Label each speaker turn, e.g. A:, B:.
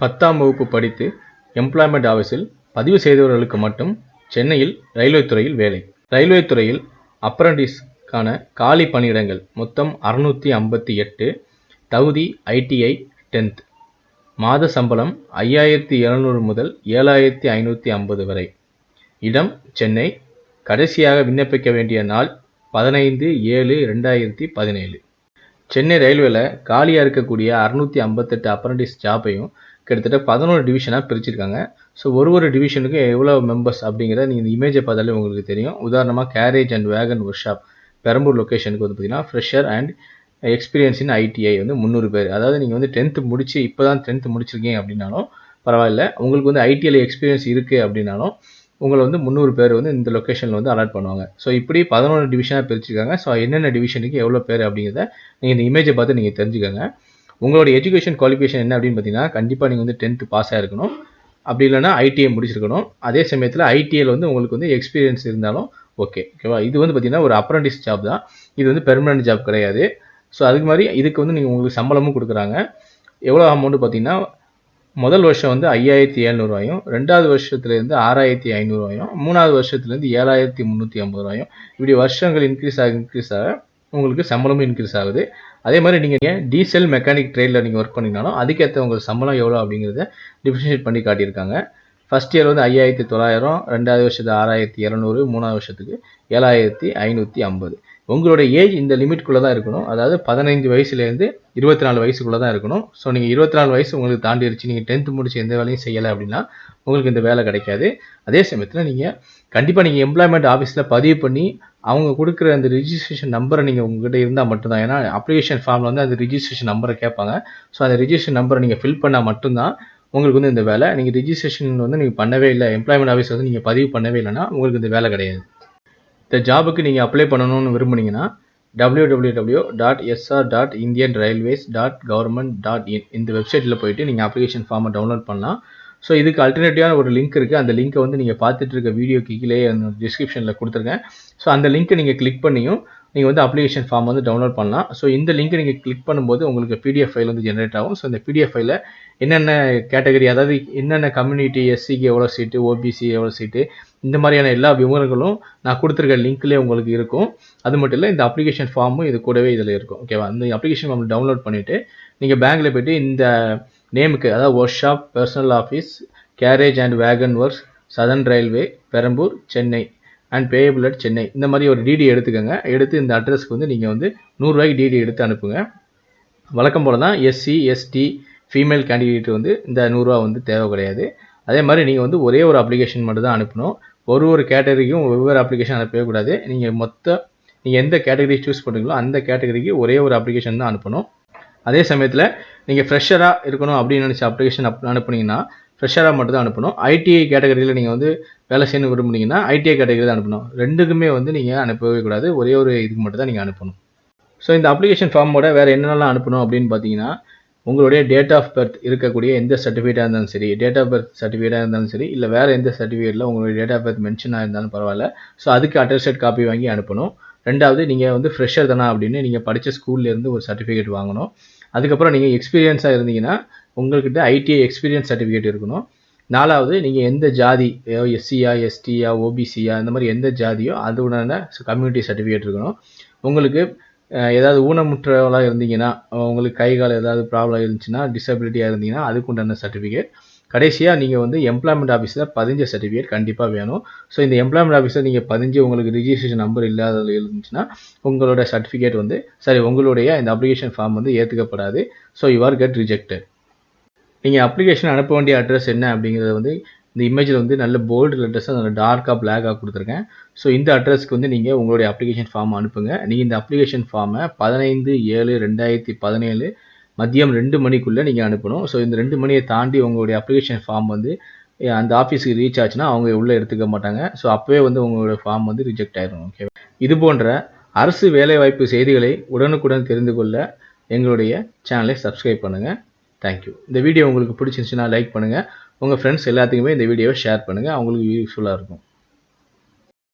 A: பத்தாம் வகுப்பு படித்து எம்ப்ளாய்மெண்ட் ஆஃபீஸில் பதிவு செய்தவர்களுக்கு மட்டும் சென்னையில் ரயில்வே துறையில் வேலை. ரயில்வே துறையில் அப்ரண்டிஸ்க்கான காலி பணியிடங்கள் மொத்தம் அறுநூற்றி ஐம்பத்தி எட்டு தகுதி ஐடிஐ டென்த் மாத சம்பளம் ஐயாயிரத்தி எழுநூறு முதல் ஏழாயிரத்தி ஐநூற்றி ஐம்பது வரை. இடம் சென்னை. கடைசியாக விண்ணப்பிக்க வேண்டிய நாள் பதினைந்து ஏழு ரெண்டாயிரத்தி பதினேழு. சென்னை ரயில்வேல காலியாக இருக்கக்கூடிய அறுநூற்றி ஐம்பத்தெட்டு அப்ரண்டிஸ் ஜாப்பையும் கிட்டத்தட்ட பதினோரு டிவிஷனாக பிரிச்சிருக்காங்க. ஸோ ஒரு ஒரு டிவிஷனுக்கும் எவ்வளோ மெம்பர்ஸ் அப்படிங்கிறத நீங்கள் இந்த இமேஜை பார்த்தாலே உங்களுக்கு தெரியும். உதாரணமாக carriage and wagon workshop Perambur லொக்கேஷனுக்கு வந்து பார்த்தீங்கன்னா fresher and experience in ITI வந்து முந்நூறு பேர். அதாவது நீங்கள் வந்து டென்த்து முடிச்சு இப்போ தான் டென்த்து முடிச்சிருக்கீங்க அப்படின்னாலும் பரவாயில்ல. உங்களுக்கு வந்து ஐடிஐல எக்ஸ்பீரியன்ஸ் இருக்குது அப்படின்னாலும் உங்களை வந்து முந்நூறு பேர் வந்து இந்த லொக்கேஷனில் வந்து அலாட் பண்ணுவாங்க. ஸோ இப்படி பதினொன்று டிவிஷனாக பிரிச்சிருக்காங்க. ஸோ என்னென்ன டிவிஷனுக்கு எவ்வளோ பேர் அப்படிங்கிறத நீங்கள் இந்த இமேஜை பார்த்து நீங்கள் தெரிஞ்சுக்கோங்க. உங்களோட எஜுகேஷன் குவாலிஃபிகேஷன் என்ன அப்படின்னு பார்த்தீங்கன்னா கண்டிப்பாக நீங்கள் வந்து டென்த்து பாஸ் ஆகிருக்கணும் அப்படி இல்லைனா ஐடிஐ முடிச்சிருக்கணும். அதே சமயத்தில் ஐடிஐயில் வந்து உங்களுக்கு வந்து எக்ஸ்பீரியன்ஸ் இருந்தாலும் ஓகே ஓகேவா இது வந்து பார்த்தீங்கன்னா ஒரு அப்ரண்டிஸ் ஜாப் தான். இது வந்து பெர்மனன்ட் ஜாப் கிடையாது. ஸோ அதுக்கு மாதிரி இதுக்கு வந்து நீங்கள் உங்களுக்கு சம்பளமும் கொடுக்குறாங்க. எவ்வளோ அமௌண்ட்டு பார்த்தீங்கன்னா முதல் வருஷம் வந்து ஐயாயிரத்தி ஏழ்நூறுவாயும் ரெண்டாவது வருஷத்துலேருந்து ஆறாயிரத்தி ஐநூறுவாயும் மூணாவது வருஷத்துலேருந்து ஏழாயிரத்தி முந்நூற்றி ஐம்பது ரூபாயும். இப்படி வருஷங்கள் இன்க்ரீஸ் ஆக இன்க்ரீஸ் ஆக உங்களுக்கு சம்பளமும் இன்க்ரீஸ் ஆகுது. அதே மாதிரி நீங்கள் டீசல் மெக்கானிக் ட்ரெயினில் நீங்கள் ஒர்க் பண்ணிங்கனாலும் அதுக்கேற்ற உங்கள் சம்பளம் எவ்வளோ அப்படிங்கிறத டிஃப்ரென்ஷியேட் பண்ணி காட்டியிருக்காங்க. ஃபஸ்ட் இயர் வந்து ஐயாயிரத்தி தொள்ளாயிரம் ரெண்டாவது வருஷத்துக்கு ஆறாயிரத்தி இரநூறு மூணாவது வருஷத்துக்கு ஏழாயிரத்தி ஐநூற்றி ஐம்பது. உங்களோட ஏஜ் இந்த லிமிட்குள்ளே தான் இருக்கணும். அதாவது பதினைஞ்சு வயசுலேருந்து இருபத்தி நாலு வயசுக்குள்ளே தான் இருக்கணும். ஸோ நீங்கள் இருபத்தி நாலு வயசு உங்களுக்கு தாண்டிடுச்சு நீங்கள் டென்த்து முடிச்சு எந்த வேலையும் செய்யலை அப்படின்னா உங்களுக்கு இந்த வேலை கிடைக்காது. அதே சமயத்தில் நீங்கள் கண்டிப்பாக நீங்கள் எம்ப்ளாய்மெண்ட் ஆஃபீஸில் பதிவு பண்ணி அவங்க கொடுக்குற அந்த ரிஜிஸ்ட்ரேஷன் நம்பரை நீங்கள் உங்ககிட்ட இருந்தால் மட்டும்தான். ஏன்னா அப்ளிகேஷன் ஃபார்மில் வந்து அந்த ரிஜிஸ்ட்ரேஷன் நம்பரை கேட்பாங்க. ஸோ அந்த ரிஜிஸ்ட்ரேஷன் நம்பரை நீங்கள் ஃபில் பண்ணால் மட்டும்தான் உங்களுக்கு வந்து இந்த வேலை. நீங்கள் ரிஜிஸ்ட்ரேஷன் வந்து நீங்கள் பண்ணவே இல்லை. எம்ப்ளாய்மெண்ட் ஆஃபீஸ் வந்து நீங்கள் பதிவு பண்ணவே இல்லைன்னா உங்களுக்கு இந்த வேலை கிடையாது. இந்த ஜாபுக்கு நீங்கள் அப்ளை பண்ணணும்னு விரும்புனீங்கன்னா W W W dot S R dot Indian railways dot government dot in இந்த வெப்சைட்டில் போயிட்டு நீங்கள் அப்ளிகேஷன் ஃபார்மை டவுன்லோட் பண்ணலாம். ஸோ இதுக்கு அல்டர்னேட்டிவான ஒரு லிங்க் இருக்குது அந்த லிங்க்கை வந்து நீங்கள் பார்த்துட்டு இருக்க வீடியோ கீழே டிஸ்கிரிப்ஷனில் கொடுத்துருக்கேன் ஸோ அந்த லிங்க்கை நீங்கள் கிளிக் பண்ணியும் நீங்கள் வந்து அப்ளிகேஷன் ஃபார்ம் வந்து டவுன்லோட் பண்ணலாம். ஸோ இந்த லிங்க்கை நீங்கள் கிளிக் பண்ணும்போது உங்களுக்கு பிடிஎஃப் ஃபைல் வந்து ஜென்ரேட் ஆகும். ஸோ இந்த பிடிஎஃப் ஃபைலில் என்னென்ன கேட்டகரி அதாவது என்னென்ன கம்யூனிட்டி எஸ்சிக்கு எவ்வளோ சீட்டு ஓபிசி எவ்வளோ சீட்டு இந்த மாதிரியான எல்லா விவரங்களும் நான் கொடுத்துருக்க லிங்க்லேயே உங்களுக்கு இருக்கும். அது மட்டும் இல்லை இந்த அப்ளிகேஷன் ஃபார்மும் இது கூடவே இதில் இருக்கும். ஓகேவா இந்த அப்ளிகேஷன் ஃபார்ம் டவுன்லோட் பண்ணிவிட்டு நீங்கள் பேங்க்கில் போய்ட்டு இந்த நேமுக்கு அதாவது workshop personnel office carriage and wagon works southern railway Perambur Chennai and payable at Chennai. இந்த மாதிரி ஒரு டிடி எடுத்துக்கோங்க. எடுத்து இந்த அட்ரஸ்க்கு வந்து நீங்கள் வந்து நூறுரூவாய்க்கு டிடி எடுத்து அனுப்புங்க. வழக்கம் போல் தான் எஸ்சி எஸ்டி ஃபீமேல் கேண்டிடேட் வந்து இந்த நூறுரூவா வந்து தேவை கிடையாது. அதே மாதிரி நீங்கள் வந்து ஒரே ஒரு அப்ளிகேஷன் மட்டும் தான் அனுப்பணும். ஒரு ஒரு கேட்டகரிக்கும் வெவ்வேறு அப்ளிகேஷன் அனுப்பவே கூடாது நீங்கள் மொத்த நீங்கள் எந்த கேட்டகரி சூஸ் பண்ணுறீங்களோ அந்த கேட்டகரிக்கு ஒரே ஒரு அப்ளிகேஷன் தான் அனுப்பணும். அதே சமயத்தில் நீங்கள் ஃப்ரெஷராக இருக்கணும் அப்படின்னு நினச்ச அப்ளிகேஷன் அப் அனுப்புனீங்கன்னா ஃப்ரெஷராக மட்டும் தான் அனுப்பணும். ஐடிஐ கேட்டகரியில் நீங்கள் வந்து வேலை செய்யணும் விரும்புனீங்கன்னா ஐடிஐ கேட்டகரி தான் அனுப்பணும். ரெண்டுக்குமே வந்து நீங்கள் அனுப்பவே கூடாது. ஒரே ஒரு இதுக்கு மட்டும் தான் நீங்கள் அனுப்பணும். ஸோ இந்த அப்ளிகேஷன் ஃபார்மோட வேறு என்னென்னலாம் அனுப்பணும் அப்படின்னு பார்த்தீங்கன்னா உங்களுடைய டேட் ஆஃப் பர்த் இருக்கக்கூடிய எந்த சர்டிஃபிகேட்டாக இருந்தாலும் சரி டேட் ஆஃப் பர்த் சர்டிஃபிகேட்டாக இருந்தாலும் சரி இல்லை வேறு எந்த சர்டிஃபிகேட்டில் உங்களுடைய டேட் ஆஃப் பர்த் மென்ஷனாக இருந்தாலும் பரவாயில்ல. ஸோ அதுக்கு அட்டஸ்டட் காப்பி வாங்கி அனுப்பணும். ரெண்டாவது நீங்கள் வந்து ஃப்ரெஷர் தானா அப்படின்னு நீங்கள் படித்த ஸ்கூல்லேருந்து ஒரு சர்டிஃபிகேட் வாங்கணும். அதுக்கப்புறம் நீங்கள் எக்ஸ்பீரியன்ஸாக இருந்தீங்கன்னா உங்கள்கிட்ட ஐடிஐ எக்ஸ்பீரியன்ஸ் சர்டிஃபிகேட் இருக்கணும். நாலாவது நீங்கள் எந்த ஜாதி எஸ்சியா எஸ்டியா ஓபிசியா இந்த மாதிரி எந்த ஜாதியோ அதோட கம்யூனிட்டி சர்டிஃபிகேட் இருக்கணும். உங்களுக்கு ஏதாவது ஊனமுற்றவளாக இருந்தீங்கன்னா உங்களுக்கு கை கால் ஏதாவது ப்ராப்ளம் இருந்துச்சுன்னா டிசபிலிட்டியாக இருந்தீங்கன்னா அதுக்கு உண்டான சர்டிஃபிகேட் கடைசியாக நீங்கள் வந்து எம்ப்ளாய்மெண்ட் ஆஃபீஸில் பதிஞ்ச சர்டிஃபிகேட் கண்டிப்பாக வேணும். ஸோ இந்த எம்ப்ளாய்மெண்ட் ஆஃபீஸில் நீங்கள் பதிஞ்சு உங்களுக்கு ரிஜிஸ்ட்ரேஷன் நம்பர் இல்லாதது இருந்துச்சுன்னா உங்களோட சர்டிஃபிகேட் வந்து சரி உங்களுடைய இந்த அப்ளிகேஷன் ஃபார்ம் வந்து ஏற்றுக்கப்படாது so you are get rejected நீங்கள் அப்ளிகேஷன் அனுப்ப வேண்டிய அட்ரஸ் என்ன அப்படிங்கிறத வந்து இந்த இமேஜில் வந்து நல்ல போல்டு லெட்டர்ஸாக நல்ல டார்க்காக பிளாக்காக கொடுத்துருக்கேன். ஸோ இந்த அட்ரஸ்க்கு வந்து நீங்கள் உங்களுடைய அப்ளிகேஷன் ஃபார்ம் அனுப்புங்க. நீங்கள் இந்த அப்ளிகேஷன் ஃபார்மை பதினைந்து ஏழு ரெண்டாயிரத்தி பதினேழு மதியம் ரெண்டு மணிக்குள்ளே நீங்கள் அனுப்பணும். ஸோ இந்த ரெண்டு மணியை தாண்டி உங்களுடைய அப்ளிகேஷன் ஃபார்ம் வந்து அந்த ஆஃபீஸுக்கு ரீச் ஆச்சுன்னா அவங்க உள்ளே எடுத்துக்க மாட்டாங்க. ஸோ அப்போவே வந்து உங்களோட ஃபார்ம் வந்து ரிஜெக்ட் ஆயிடும் ஓகே இது போன்ற அரசு வேலைவாய்ப்பு செய்திகளை உடனுக்குடன் தெரிந்து கொள்ள எங்களுடைய சேனலை சப்ஸ்கிரைப் பண்ணுங்கள் தேங்க்யூ இந்த வீடியோ உங்களுக்கு பிடிச்சிருந்துச்சுன்னா லைக் பண்ணுங்கள் உங்கள் ஃப்ரெண்ட்ஸ் எல்லாத்துக்குமே இந்த வீடியோவை ஷேர் பண்ணுங்கள் அவங்களுக்கு யூஸ்ஃபுல்லாக இருக்கும்.